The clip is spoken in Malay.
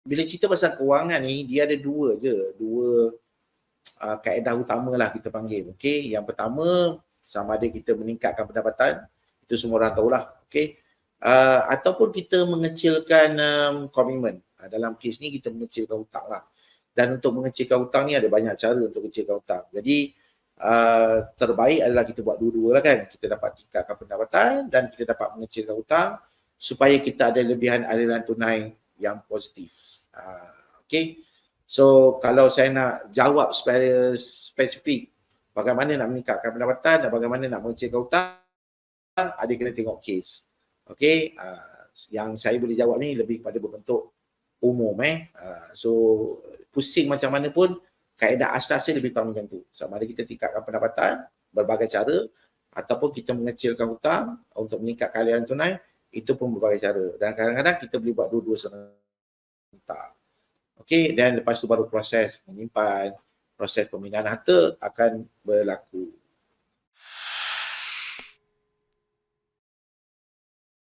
bila cerita pasal kewangan ni dia ada dua je, dua uh, kaedah utama lah kita panggil. Okey, yang pertama sama ada kita meningkatkan pendapatan, itu semua orang tahulah. Okey. Uh, ataupun kita mengecilkan um, komitmen. Uh, dalam kes ni kita mengecilkan hutang lah. Dan untuk mengecilkan hutang ni ada banyak cara untuk mengecilkan hutang. Jadi uh, terbaik adalah kita buat dua-dua lah kan. Kita dapat tingkatkan pendapatan dan kita dapat mengecilkan hutang supaya kita ada lebihan aliran tunai yang positif. Uh, okay. So kalau saya nak jawab secara spesifik bagaimana nak meningkatkan pendapatan dan bagaimana nak mengecilkan hutang, ada kena tengok kes. Okay. Uh, yang saya boleh jawab ni lebih pada berbentuk umum eh. Uh, so pusing macam mana pun kaedah asasnya lebih kurang macam tu. Sama ada kita tingkatkan pendapatan berbagai cara ataupun kita mengecilkan hutang untuk meningkatkan aliran tunai itu pun berbagai cara dan kadang-kadang kita boleh buat dua-dua serentak. Okey dan lepas tu baru proses menyimpan, proses pemindahan harta akan berlaku.